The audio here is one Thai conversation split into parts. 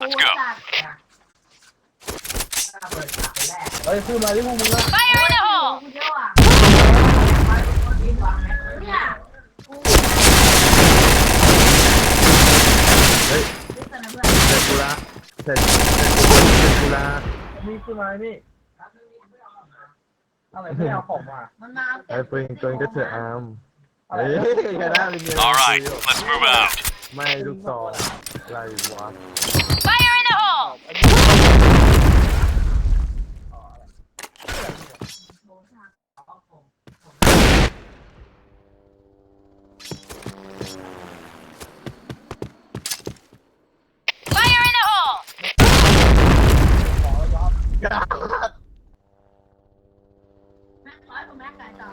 Let's go. เฮ้ยขึ้นมาที่พวกมึงอะ Fire in the hole! เฮ้ยเสร็จกูละเสร็จเสร็จกูละมีขึ้นมานี่อะไรไม่เอาของมามันมาไอ้ปืนปืนก็เถอะอามเฮ้ยกระด้างเป็นยังไง Ờ, Ờ, All right, let's move out. ไม่ลูกซอ อะไรวะ Fire in the hole! ไฟin the hole! ขอย้อน ร้อยกว่าแม็กไก่ต่อ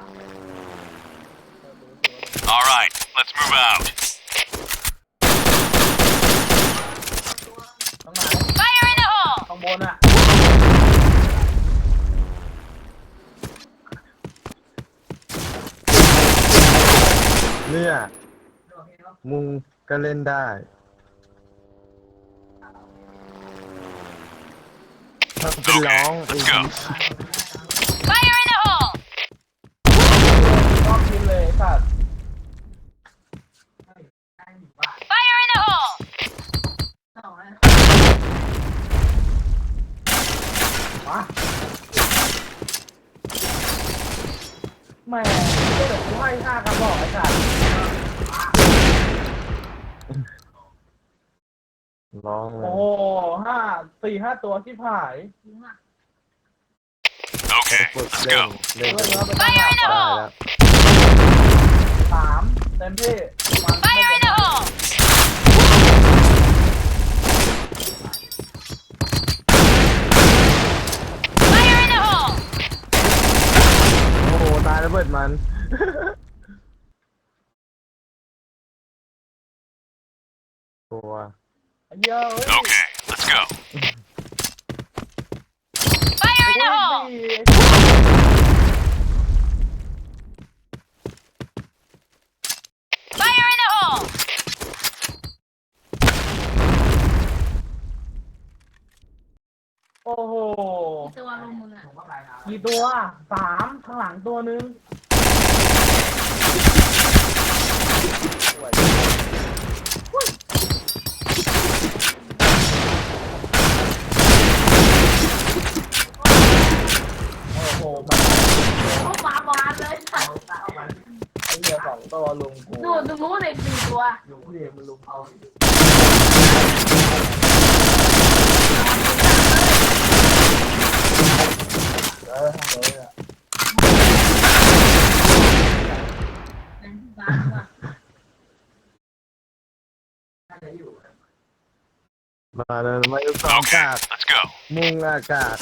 All right, let's move out. มึงก็เล่นได้ทำเป็นร้องไอ้ Let's go. Fire in the hole! ชอบกินเลยสัตว์ Fire in the hole! สองเลยมาแหม่ก็เดี๋ยวกูให้ห้ากระบอกไอ้สัตว์ ร้องเลโอ้ยโหห้าสี่ห้าตัวที่ผายจริงอะ Okay, กด let's เล่น go. เล่นเพื่อนได้เนื้อไปตั้งหลัก Fire in the แล้ว hole! สามเต็มที่มันไม่ Fire in the hole! ไฟ in the hole! โอ้โหตายแล้วเบิดมัน ตัวเยอะเอ้ย Okay, let's go. Fire in the hole! Fire in the hole! โอ้โหตัวลงมืออะกี่ตัวสามข้างหลังตัวหนึงโอ้โหมัน โอ้ปลาบานเลยสัตว์ ไอ้เหี้ยสองตัวลุงกู นู่นตรงนู้นเลยสี่ตัว อยู่พี่เอกมันลุงเอาเออทำเลยอะเป็นบานว่ะมาแล้วมายุสอง Okay, กาด let's go. มุ่งอากาศ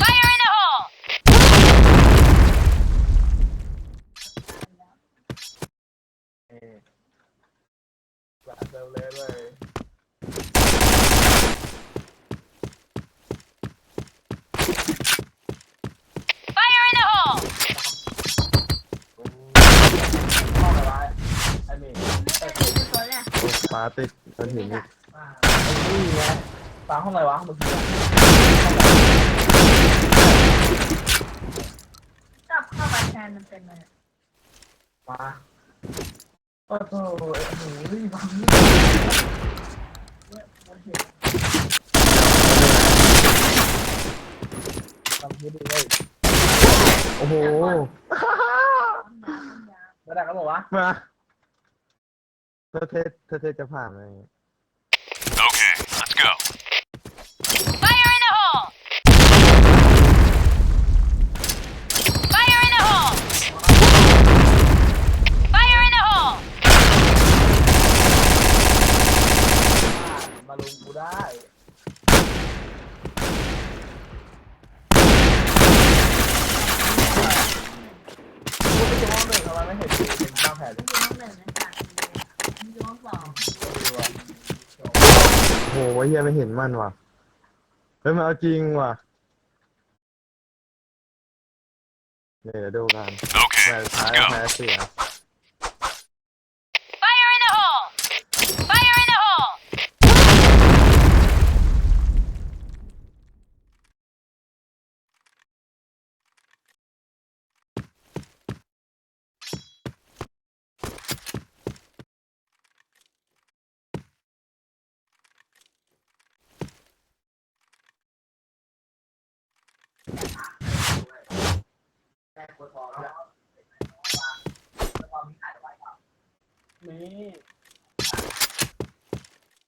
Fire in the hole! เออแบบเร็วเลยเลย Fire in the hole! ห้องอะไรไอ้นี่ไม่เคยเจอตัวเนี่ยโอ้ฟ้าติดมันหินอีกไอ้นี่ไงตาห้องอะไรวะเมื่อกี้อะกลับเข้าไปแทนมันเป็นเลยมา โอ้โหไอ้หนูรีบมาทำคิดดูเลยโอ้โหไม่ได้ก็บอกว่ามาถ้าเทศถ้าเทศจะผ่านเลย Okay, let's go. Fire in the hole! Fire in the hole! Fire in the hole! มาลุงกูได้ กูไปเจอห้องหนึ่งทำไมไม่เห็นกูเป็นบ้าแผลเลยอยู่ห้องหนึ่งนะสัตว์อยู่ห้องสองโอ้โหเฮียไม่เห็นมันว่ะเฮ้ยมันเอาจริงว่ะเนี่ยเดี๋ยวดูกัน Okay, แพ้ท้าย let's go. แพ้เสีย Fire in the hole! Fire in the hole! ได้กดทองแล้วทองมีขายไว้เปล่า นี่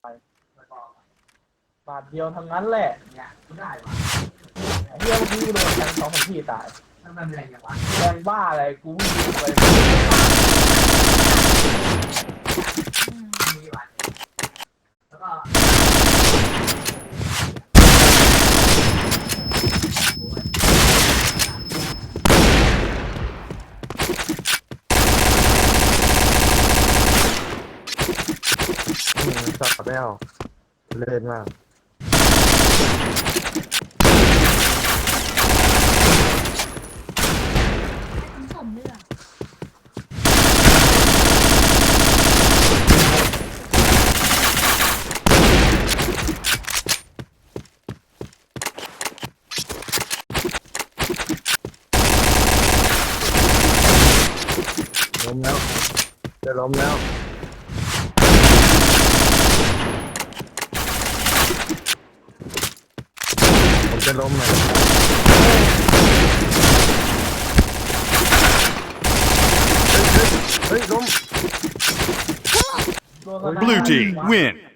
ไปบาทเดียวทั้งนั้นแหละเนี่ยกูได้วะเฮียเมื่อกี้กูโดนแทงสองพันที่ตายทำไมเป็นอะไรอย่างวะแทงบ้าอะไรกูไม่รู้ไป อืม มีวันแล้วก็ อืมสับแล้วเล่นมากให้ผมเลือกล้มแล้วจะล้มแล้ว ผมจะล้มเลยเฮ้ยเฮ้ยเฮ้ยล้ม โดนส นาม Blue team win.